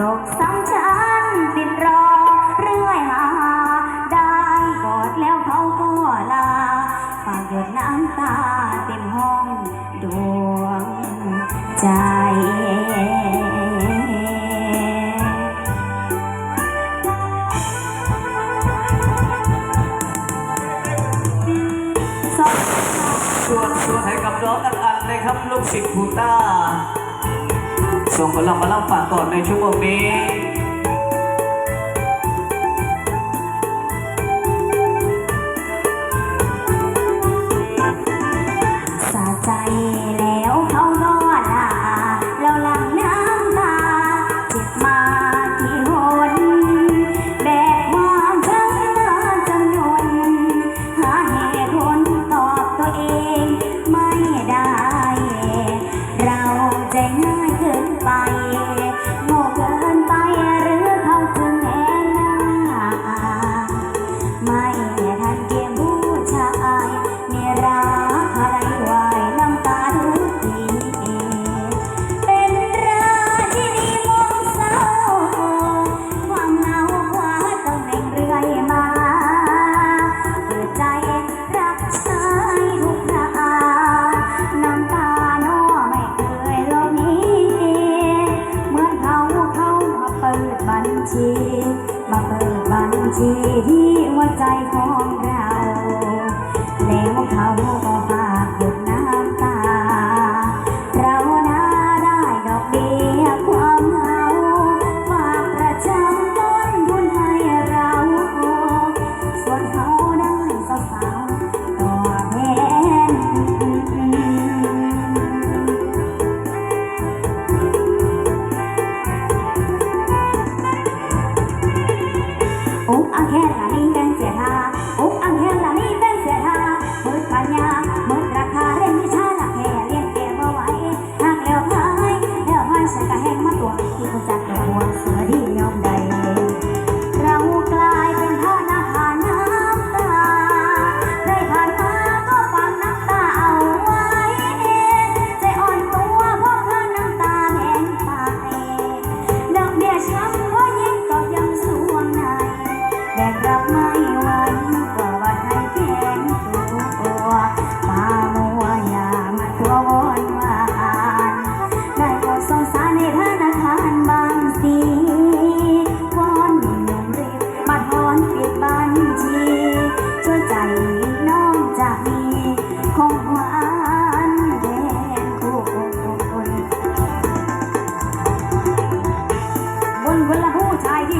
ตกซ้ำฉันติดรอเรื่อยหา ได้กอดแล้วเขาก็ลาฝากหยดน้ำตาเต็มห้องดวงใจชวนชวนให้กับน้องอันอันนะครับลูกศิษย์ภูต้า ส่งพลังมาเล่าฝากก่อนในชั่วโมงนี้ ชีมาเปิดบัญชีที่หัวใจของ มาตัวที่เขาจัดกระบวนเสือที่ยอม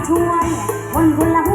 ช่วย คนคนละ